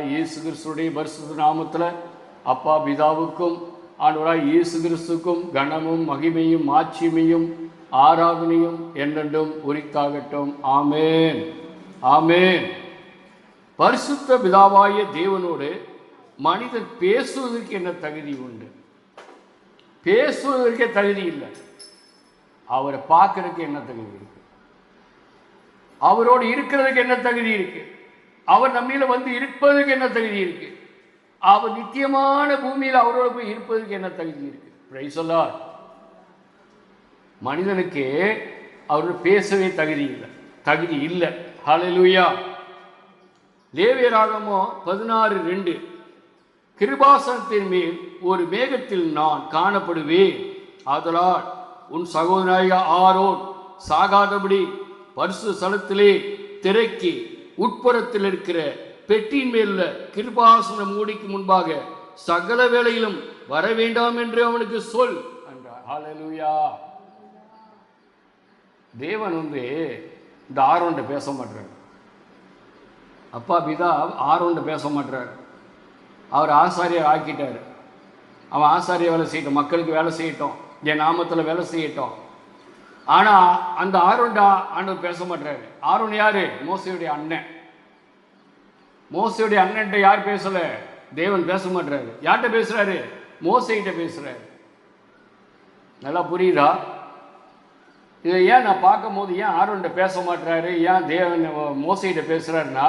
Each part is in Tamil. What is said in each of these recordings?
ஆண்டவராய் இயேசு கிறிஸ்துடைய பரிசுத்த நாமத்தில் அப்பா பிதாவுக்கும் ஆண்டவராய் இயேசு கிறிஸ்துக்கும் கனமும் மகிமையும் ஆட்சிமையும் ஆராதனையும் என்றென்றும் உரித்தாகட்டும். ஆமேன். ஆமேன். பரிசுத்த பிதாவாய தேவனோடு மனிதன் பேசுவதற்கு என்ன தகுதி உண்டு? பேசுவதற்கே தகுதி இல்லை. அவரை பார்க்கறதுக்கு என்ன தகுதி இருக்கு? அவரோடு இருக்கிறதுக்கு என்ன தகுதி இருக்குது அவர் நம்மில வந்து இருப்பதுக்கு என்ன தகுதி இருக்கு? அவர் நித்தியமான பூமியில் அவரோட போய் இருப்பதுக்கு என்ன தகுதி இருக்கு? Praise மனிதனுக்கு அவர் பேசவே தகுதி இல்லை. தகுதி இல்லை. ஹலலூயா லேவியராகமோ பதினாறு ரெண்டு. கிருபாசனத்தின் மேல் ஒரு மேகத்தில் நான் காணப்படுவேன். ஆதலால் உன் சகோதராய ஆரோன் சாகாதபடி பரிசு ஸ்தலத்திலே திரைக்கு உட்புறத்தில் இருக்கிற பெட்டியின் மேல கிருபாசன மூடிக்கு முன்பாக சகல வேளையிலும் வர வேண்டாம் என்று அவனுக்கு சொல் என்றார் தேவன் வந்து இந்த ஆரோண்ட பேச மாட்டார் அப்பா பிதா ஆரோண்ட பேச மாட்டார் அவர் ஆசாரியர் ஆக்கிட்டார். அவன் ஆசாரிய வேலை செய்யட்டும் மக்களுக்கு வேலை செய்யட்டும் என் நாமத்தில் வேலை செய்யட்டும். ஆனால் அந்த ஆரோன்டா ஆண்டவர் பேச மாட்டாரு. ஆரோன் யாரு? மோசையுடைய அண்ணன். மோசையுடைய அண்ணன்ட்ட யார் பேசல? தேவன் பேச மாட்டாரு. யார்கிட்ட பேசுறாரு? மோசைகிட்ட பேசுறாரு. நல்லா புரியுதா? இதை ஏன் நான் பார்க்கும் போது ஏன் ஆரோன்ட்ட பேச மாட்டாரு ஏன் தேவன் மோசைகிட்ட பேசுறாருன்னா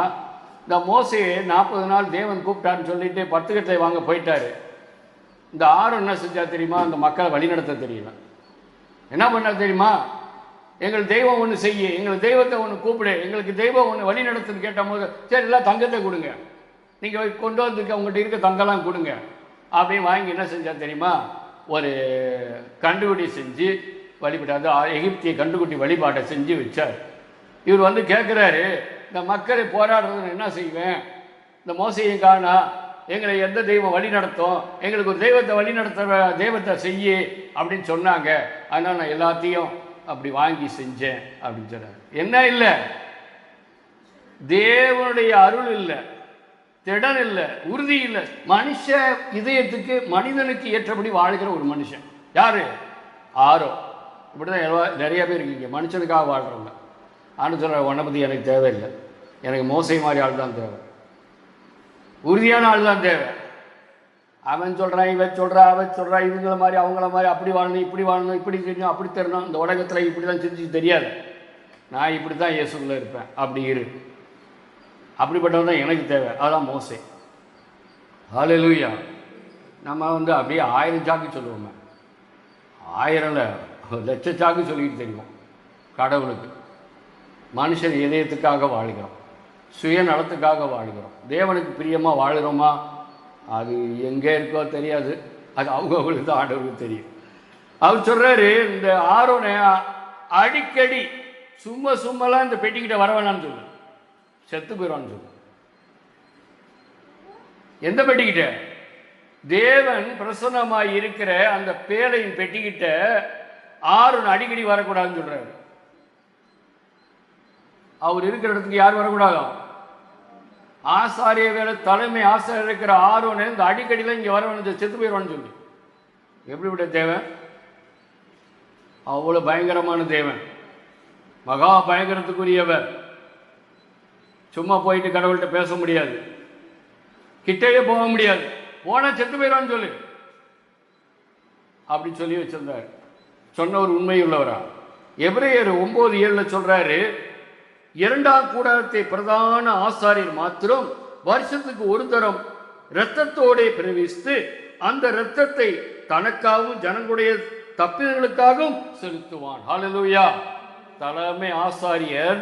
இந்த மோசையை நாற்பது நாள் தேவன் கூப்பிட்டான்னு சொல்லிட்டு பத்து கட்டளை வாங்க போயிட்டாரு. இந்த ஆரோன் என்ன செஞ்சால் தெரியுமா? அந்த மக்களை வழிநடத்த தெரியல. என்ன பண்ணார் தெரியுமா? எங்கள் தெய்வம் ஒன்று செய்ய எங்கள் தெய்வத்தை ஒன்று கூப்பிடு எங்களுக்கு தெய்வம் ஒன்று வழி நடத்துன்னு கேட்ட போது சரி எல்லாம் தங்கத்தை கொடுங்க. நீங்கள் கொண்டு வந்துருக்க உங்கள்கிட்ட இருக்க தங்கலாம் கொடுங்க. அப்படின்னு வாங்கி என்ன செஞ்சால் தெரியுமா? ஒரு கண்டுபிடி செஞ்சு வழிபட்டாது எகிப்திய கண்டுகுட்டி வழிபாட்டை செஞ்சு வச்சார். இவர் வந்து கேட்குறாரு இந்த மக்களை போராடுறதுன்னு என்ன செய்வேன்? இந்த மோசையை காணா எங்களை எந்த தெய்வம் வழி நடத்தும்? எங்களுக்கு ஒரு தெய்வத்தை வழி நடத்துகிற தெய்வத்தை செய்ய அப்படின்னு சொன்னாங்க. அதனால் நான் எல்லாத்தையும் அப்படி வாங்கி செஞ்சேன் அப்படின்னு சொன்னாங்க என்ன இல்லை? தேவனுடைய அருள் இல்லை. திடன் இல்லை. உறுதி இல்லை. மனுஷ இதயத்துக்கு மனிதனுக்கு ஏற்றபடி வாழ்கிற ஒரு மனுஷன். யாரு? ஆரோ. இப்படிதான் எவ்வளோ- நிறைய பேர் இருக்கீங்க. மனுஷனுக்காக வாழ்கிறவங்க ஆண்டு சொல்கிற உன்னை எனக்கு தேவையில்லை. எனக்கு மோசை மாதிரி ஆள் தான் தேவை. உறுதியான ஆள் தான் தேவை அவன் சொல்கிறான் இவன் சொல்கிறா அவன் சொல்கிறா இவங்கள மாதிரி அவங்கள மாதிரி அப்படி வாழணும் இப்படி வாழணும் இப்படி செய்யணும் அப்படி தரணும் இந்த உலகத்தில் இப்படி தான் செஞ்சு தெரியாது. நான் இப்படி தான் இயேசுக்குள்ள இருப்பேன். அப்படி இரு. அப்படிப்பட்டவன் தான் எனக்கு தேவை. அதான் மோசை. ஹalleluya. நம்ம வந்து அப்படியே ஆயிரம் சாக்கு சொல்லுவோமே. ஆயிரம்ல லட்ச சாக்கு சொல்லிட்டு தெரியும். கடவுளுக்கு. மனுஷன் இதயத்துக்காக வாழ்கிறோம். சுயநலத்துக்காக வாழ்கிறோம். தேவனுக்கு பிரியமாக வாழுகிறோமா அது எங்கே இருக்கோ தெரியாது. அது அவங்கவுங்களுக்கு தான் ஆண்டவருக்கு தெரியும். அவர் சொல்கிறாரு இந்த ஆரோனை அடிக்கடி சும்மா சும்மாலாம் இந்த பெட்டிக்கிட்ட வர வேணாம்னு சொல்லு. செத்து போயிடுவான்னு சொல்லு. எந்த பெட்டிக்கிட்ட? தேவன் பிரசன்னமாக இருக்கிற அந்த பேழையின் பெட்டிக்கிட்ட ஆரோன் அடிக்கடி வரக்கூடாதுன்னு சொல்கிறாரு அவர் இருக்கிற இடத்துக்கு யார் வரக்கூடாதோ? ஆசாரிய வேலை தலைமை ஆசாரியர் இருக்கிற ஆர்வம் இந்த அடிக்கடியில் இங்கே வர வேண்டிய செத்து போயிடுவான்னு சொல்லி. எப்படிப்பட்ட தேவன்? அவ்வளோ பயங்கரமான தேவன். மகா பயங்கரத்துக்குரியவர். சும்மா போயிட்டு கடவுள்கிட்ட பேச முடியாது. கிட்டேயே போக முடியாது. போனால் செத்து போயிடுவான்னு சொல்லு. அப்படி சொல்லி வச்சிருந்தார். சொன்ன ஒரு உண்மை உள்ளவரா? எபிரேயர் ஒன்பது ஏழில் சொல்கிறாரு இரண்டாம் கூடாரத்தை பிரதான ஆசாரியர் மாத்திரம் வருஷத்துக்கு ஒரு தரம் இரத்தத்தோடே பிரவேசித்து அந்த இரத்தத்தை தனக்காகவும் ஜனங்களுடைய தப்பிதர்களுக்காகவும் செலுத்துவான். ஹாலலூயா தலைமை ஆசாரியர்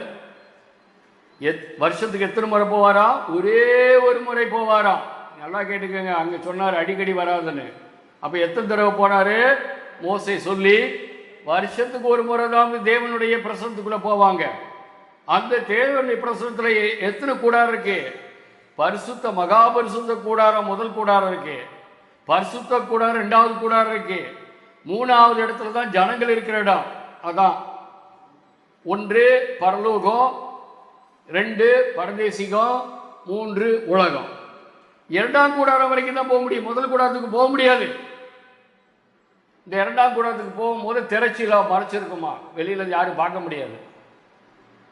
எத் வருஷத்துக்கு எத்தனை முறை போவாரா? ஒரே ஒரு முறை போவாராம் நல்லா கேட்டுக்கோங்க அங்கே சொன்னார் அடிக்கடி வராதுன்னு. அப்போ எத்தனை தடவை போனாரு? மோசை சொல்லி வருஷத்துக்கு ஒரு முறை தான் தேவனுடைய பிரசனத்துக்குள்ளே போவாங்க. அந்த தேவனுடைய பிரசனத்தில் எத்தனை கூடாரம் இருக்கு? பரிசுத்த மகா பரிசுத்த கூடாரம் முதல் கூடாரம் இருக்கு. பரிசுத்த கூடாரம் ரெண்டாவது கூடாரம் இருக்கு. மூணாவது இடத்துல தான் ஜனங்கள் இருக்கிற இடம். அதான். ஒன்று பரலோகம் ரெண்டு பரதேசிகம் மூன்று உலகம். இரண்டாம் கூடாரம் வரைக்கும் தான் போக முடியும். முதல் கூடாரத்துக்கு போக முடியாது. இந்த இரண்டாம் கூடாரத்துக்கு போகும்போது திரைச்சியில் மறைச்சிருக்குமா? வெளியில் யாரும் பார்க்க முடியாது.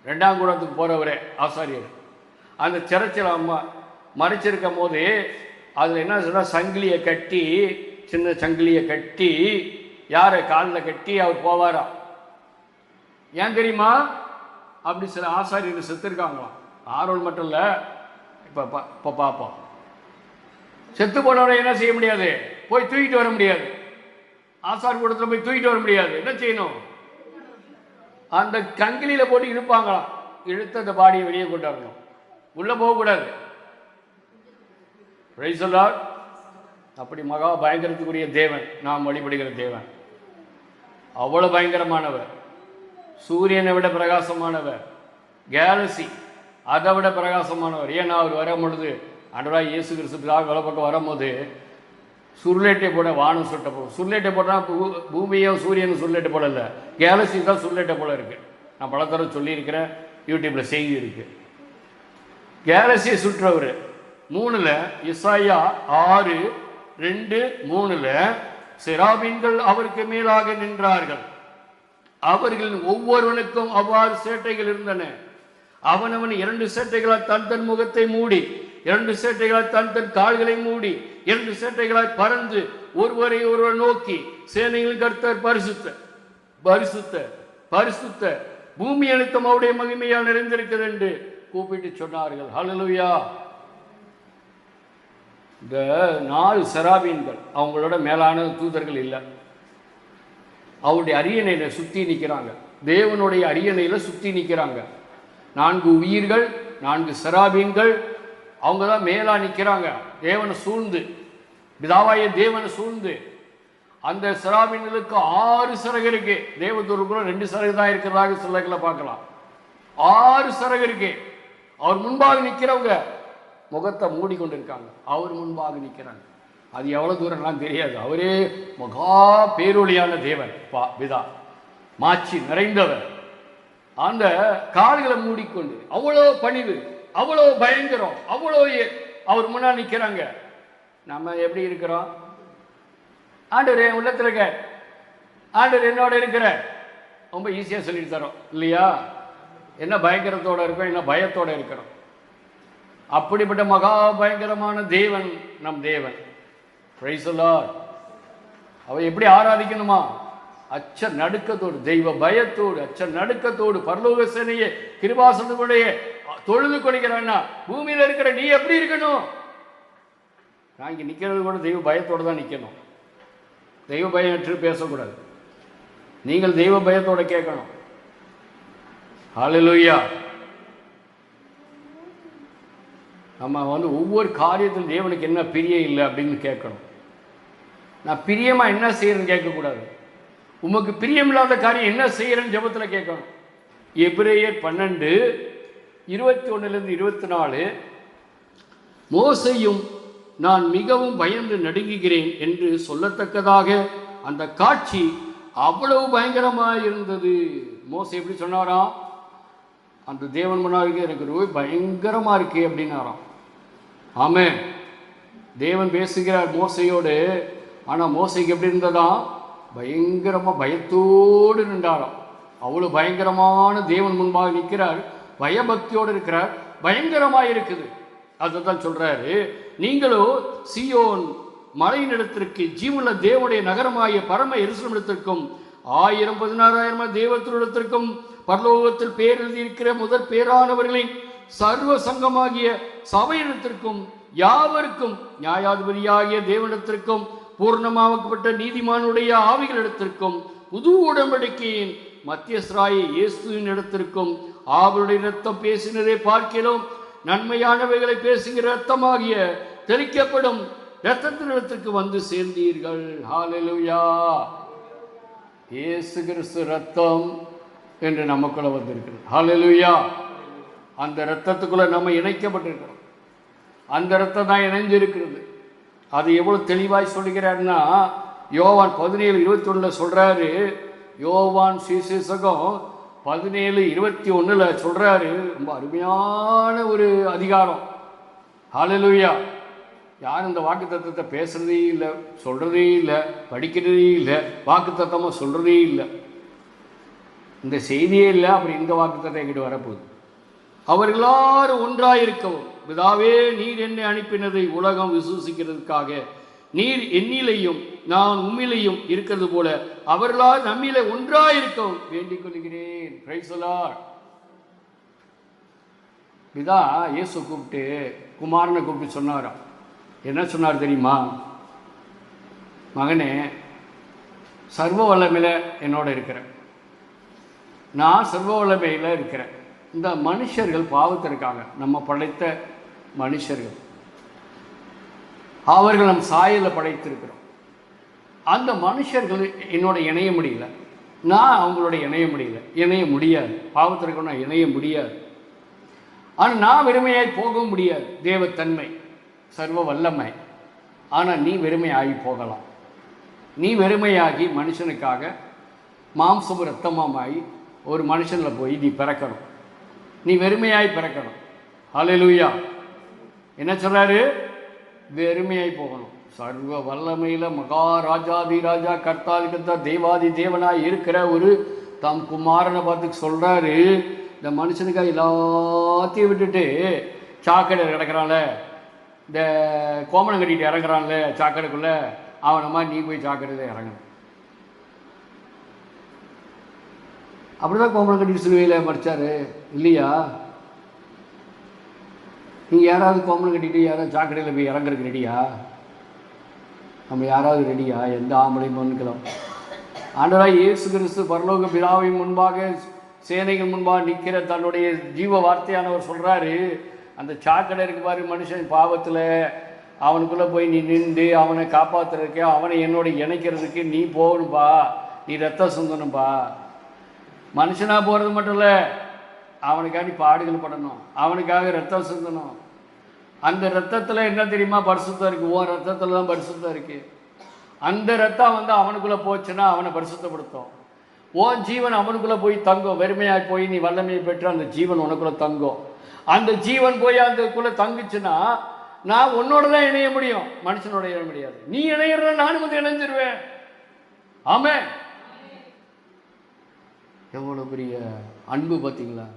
ரெண்டாம் கூடத்துக்கு போகிறவரே ஆசாரியர். அந்த திரைச்சல் அம்மா மறைச்சிருக்கும் போது அதில் என்ன சொன்னால் சங்கிலியை கட்டி சின்ன சங்கிலியை கட்டி யாரை காலில் கட்டி அவர் போவாராம் ஏன் தெரியுமா? அப்படி சில ஆசாரியர் செத்துருக்காங்களாம். ஆர்வல் மட்டும் இல்லை இப்போ இப்போ பார்ப்போம் செத்து போனவரை என்ன செய்ய முடியாது? போய் தூக்கிட்டு வர முடியாது. ஆசார் கூடத்தில் போய் தூக்கிட்டு வர முடியாது. என்ன செய்யணும்? அந்த கங்கிலியில போட்டு இழுப்பாங்களாம். இழுத்து அந்த பாடியை வெளியே கொண்டு வரணும். உள்ளே போகக்கூடாது. Praise அப்படி மகா பயங்கரத்துக்குரிய தேவன் நாம் வழிபடுகிற தேவன். அவ்வளோ பயங்கரமானவர். சூரியனை விட பிரகாசமானவர். கேலசி அதை விட பிரகாசமானவர். ஏன்னா அவர் வரும் பொழுது அன்றா இயேசு கிறிஸ்து பிதாக வலப்பக்கம் பக்கம் வரும்போது சுருளேட்டை போட வானம் சுட்ட போடும் சுருளேட்டை போட்டால் பூமியும் பூமியோ சூரியனும் சுருளேட்டை போல இல்லை கேலக்சி தான் சுருளேட்டை போல இருக்குது நான் பல தடவை சொல்லியிருக்கிறேன். யூடியூப்பில் செய்தி இருக்குது கேலக்சியை சுற்றவர். மூணில் இசாயா ஆறு ரெண்டு மூணில் சிராபின்கள் அவருக்கு மேலாக நின்றார்கள். அவர்கள் ஒவ்வொருவனுக்கும் அவ்வாறு சேட்டைகள் இருந்தன. அவனவன் இரண்டு சேட்டைகளால் தன் தன் முகத்தை மூடி இரண்டு சேட்டைகளால் தன் தன் கால்களை மூடி இரண்டு சேட்டைகளால் பறந்து ஒருவரை ஒருவர் நோக்கி சேனைகளின் கர்த்தர் பரிசுத்த பரிசுத்த பரிசுத்த பூமி அனைத்தும் அவருடைய மகிமையால் நிறைந்திருக்கிறது என்று கூப்பிட்டு சொன்னார்கள். ஹalleluya இந்த நாலு செராபீன்கள் அவங்களோட மேலான தூதர்கள் இல்லை. அவருடைய அரியணையில சுத்தி நிற்கிறாங்க தேவனுடைய அரியணையில சுத்தி நிற்கிறாங்க நான்கு உயிர்கள் நான்கு செராபீன்கள் அவங்க தான் மேலாக நிற்கிறாங்க தேவனை சூழ்ந்து. பிதாவாய தேவனை சூழ்ந்து. அந்த சிராமின்களுக்கு ஆறு சிறகு இருக்கு. தேவதூருக்குள்ள ரெண்டு சிறகு தான் இருக்கிறதாக சிலர்களை பார்க்கலாம். ஆறு சிறகு இருக்கு. அவர் முன்பாக நிற்கிறவங்க முகத்தை மூடிக்கொண்டு இருக்காங்க அவர் முன்பாக நிற்கிறாங்க அது எவ்வளோ தூரம்லாம் தெரியாது. அவரே மகா பேரொழியான தேவன். பா பிதா. மாச்சி நிறைந்தவர். அந்த கால்களை மூடிக்கொண்டு. அவ்வளோ பணிவு. அவ்வளோ பயங்கரம் அவ்வளோ அவர் முன்னாடி நிற்கிறாங்க நம்ம எப்படி இருக்கிறோம்? ஆண்டவர் என் உள்ளத்தில் இருக்க. ஆண்டவர் என்னோட இருக்கிற. ரொம்ப ஈஸியாக சொல்லிட்டு தரோம் இல்லையா? என்ன பயங்கரத்தோடு இருக்கோம் என்ன பயத்தோடு இருக்கிறோம்? அப்படிப்பட்ட மகா பயங்கரமான தேவன் நம் தேவன். Praise அவ எப்படி ஆராதிக்கணுமா? அச்ச நடுக்கத்தோடு தெய்வ பயத்தோடு அச்ச நடுக்கத்தோடு பரலோக சேனையே கிருபாசனத்துடைய தொழுது கொடுக்கிறான்னா பூமியில் இருக்கிற நீ எப்படி இருக்கணும்? நான் இங்கே நிற்கிறது கூட தெய்வ பயத்தோடு தான் நிற்கணும் தெய்வ பயம் என்று பேசக்கூடாது. நீங்கள் தெய்வ பயத்தோட கேட்கணும். ஹalleluya. நம்ம வந்து ஒவ்வொரு காரியத்தில் தேவனுக்கு என்ன பிரியம் இல்லை அப்படின்னு கேட்கணும். நான் பிரியமாக என்ன செய்யறேன்னு கேட்கக்கூடாது. உமக்கு பிரியமில்லாத காரியம் என்ன செய்கிறேன்னு ஜெபத்தில் கேட்கணும். எபிரேயர் பன்னெண்டு இருபத்தி ஒன்றுலேருந்து இருபத்தி நாலு மோசையும் நான் மிகவும் பயந்து நடுங்குகிறேன் என்று சொல்லத்தக்கதாக அந்த காட்சி அவ்வளவு பயங்கரமாக இருந்தது. மோசை எப்படி சொன்னாராம்? அந்த தேவன் முன்னாடி எனக்கு ரொம்ப பயங்கரமாக இருக்கு அப்படின்னாராம். ஆமே தேவன் பேசுகிறார் மோசையோடு. ஆனால் மோசைக்கு எப்படி இருந்ததா பயங்கரமாக பயத்தோடு நின்றாராம் அவ்வளோ பயங்கரமான தேவன் முன்பாக நிற்கிறார் பயபக்தியோடு இருக்கிறார் பயங்கரமாக இருக்குது. அதுதான் சொல்கிறாரு நீங்களோ சியோன் மலையினிடத்திற்கு ஜீவனுள்ள தேவனுடைய நகரமாகிய பரம எருசலமிடத்திற்கும் ஆயிரம் பதினாறாயிரம் தேவத்தினிடத்திற்கும் பரலோகத்தில் பேர் எழுதியிருக்கிற முதற் பேரானவர்களின் சர்வ சங்கமாகிய சபையிடத்திற்கும் யாவருக்கும் நியாயாதிபதியாகிய தேவனிடத்திற்கும் பூர்ணமாக்கப்பட்ட நீதிமானுடைய ஆவிகளிடத்திற்கும் புது உடன்படிக்கையின் மத்தியஸ்ராய இயேசுவின் இடத்திற்கும் ஆவருடைய ரத்தம் பேசினதை பார்க்கிறோம் நன்மையானவைகளை பேசுகிற ரத்தமாகிய தெளிக்கப்படும் இரத்தத்தினிடத்திற்கு வந்து சேர்ந்தீர்கள். ஹாலலுயா இயேசு கிறிஸ்து ரத்தம் என்று நமக்குள்ள வந்திருக்கிறது. ஹாலலுயா அந்த ரத்தத்துக்குள்ள நம்ம இணைக்கப்பட்டிருக்கிறோம். அந்த ரத்தம் தான் இணைஞ்சிருக்கிறது. அது எவ்வளோ தெளிவாய் சொல்லுகிறாருன்னா யோவான் பதினேழு இருபத்தி ஒன்றில் சொல்கிறாரு யோவான் சுவிசேஷகம் பதினேழு இருபத்தி ஒன்றில் சொல்கிறாரு ரொம்ப அருமையான ஒரு அதிகாரம். ஹalleluya. யாரும் இந்த வாக்கு தத்துவத்தை பேசுகிறதே இல்லை சொல்கிறதே இல்லை படிக்கிறதே இல்லை வாக்கு தத்துவமாக சொல்கிறதே இல்லை. இந்த செய்தியே இல்லை அப்படி இந்த வாக்கு தத்துவம் எங்கிட்ட வரப்போகுது? அவர் எல்லாரும் ஒன்றாயிருக்கவும் பிதாவே நீர் என்னை அனுப்பினதை உலகம் விசுவசிக்கிறதுக்காக. நீர் என்னிலையும் நான் உம்மிலையும் இருக்கிறது போல அவர்களால் நம்மிலே ஒன்றாயிருக்கவும் வேண்டிக் கொள்கிறேன். Praise பிதா இயேசு கூப்பிட்டு குமாரனை கூப்பிட்டு சொன்னாராம். என்ன சொன்னார் தெரியுமா? மகனே சர்வ வல்லமையில் என்னோட இருக்கிறேன். நான் சர்வ வல்லமையில் இருக்கிறேன். இந்த மனுஷர்கள் பாவத்தில் இருக்காங்க நம்ம படைத்த மனுஷர்கள். அவர்கள் நம் சாயலில் படைத்திருக்கிறோம். அந்த மனுஷர்கள் என்னோட இணைய முடியல. நான் அவங்களோட இணைய முடியல. இணைய முடியாது. பாவத்திற்கு நான் இணைய முடியாது. ஆனால் நான் வெறுமையாய் போகவும் முடியாது. தேவத்தன்மை சர்வ வல்லமை. ஆனால் நீ வெறுமையாகி போகலாம். நீ வெறுமையாகி மனுஷனுக்காக மாம்சம் ரத்தமாகி ஒரு மனுஷனில் போய் நீ பிறக்கணும். நீ வெறுமையாய் பிறக்கணும். ஹalleluya என்ன சொல்றாரு? வெறுமையாய் போகணும். சர்வ வல்லமையில் மகாராஜாதி ராஜா கர்த்தாதிகர்த்த தேவாதி தேவனாய் இருக்கிற ஒரு தம் குமாரனை பார்த்து சொல்றாரு. இந்த மனுஷனுக்காக எல்லாத்தையும் விட்டுட்டு சாக்கடை கிடக்கிறான்ல. இந்த கோமணம் கட்டிட்டு இறங்குறான்ல சாக்கடைக்குள்ள. அவனை மாதிரி நீ போய் சாக்கடையில் இறங்கணும் அப்படிதான் கோமணம் கட்டிட்டு சிலுவையில் மறிச்சாரு இல்லையா? நீங்கள் யாராவது கோமணம் கட்டிட்டு யாராவது சாக்கடையில் போய் இறங்குறதுக்கு ரெடியா நம்ம யாராவது ரெடியா எந்த ஆம்பளையும் மன்னிக்கலாம் ஆண்டராக இயேசு கிறிஸ்து பரலோக பிதாவின் முன்பாக சேனைகள் முன்பாக நிற்கிற தன்னுடைய ஜீவ வார்த்தையானவர் சொல்கிறாரு அந்த சாக்கடை இருக்கு பாரு மனுஷன் பாவத்தில். அவனுக்குள்ளே போய் நீ நின்று அவனை காப்பாற்றுறதுக்கு அவனை என்னோட இணைக்கிறதுக்கு நீ போகணும்பா. நீ ரத்தம் சிந்தணும்பா மனுஷனாக போகிறது மட்டும் இல்லை அவனுக்காண்டி பாடுகள் படணும். அவனுக்காக ரத்தம் சிந்தணும். அந்த ரத்தத்தில் என்ன தெரியுமா பரிசுத்தம் இருக்குது உன் ரத்தத்தில் தான் பரிசுத்தம் இருக்குது அந்த ரத்தம் வந்து அவனுக்குள்ளே போச்சுன்னா அவனை பரிசுத்தப்படுத்தும். உன் ஜீவன் அவனுக்குள்ளே போய் தங்கும். வெறுமையாக போய் நீ வல்லமையை பெற்று அந்த ஜீவன் உனக்குள்ளே தங்கும். அந்த ஜீவன் போய் அதுக்குள்ளே தங்குச்சுன்னா நான் உன்னோட தான் இணைய முடியும். மனுஷனோட இணைய முடியாது. நீ இணையிற நானும் வந்து இணைஞ்சிருவேன். ஆமே எவ்வளோ பெரிய அன்பு பார்த்தீங்களா?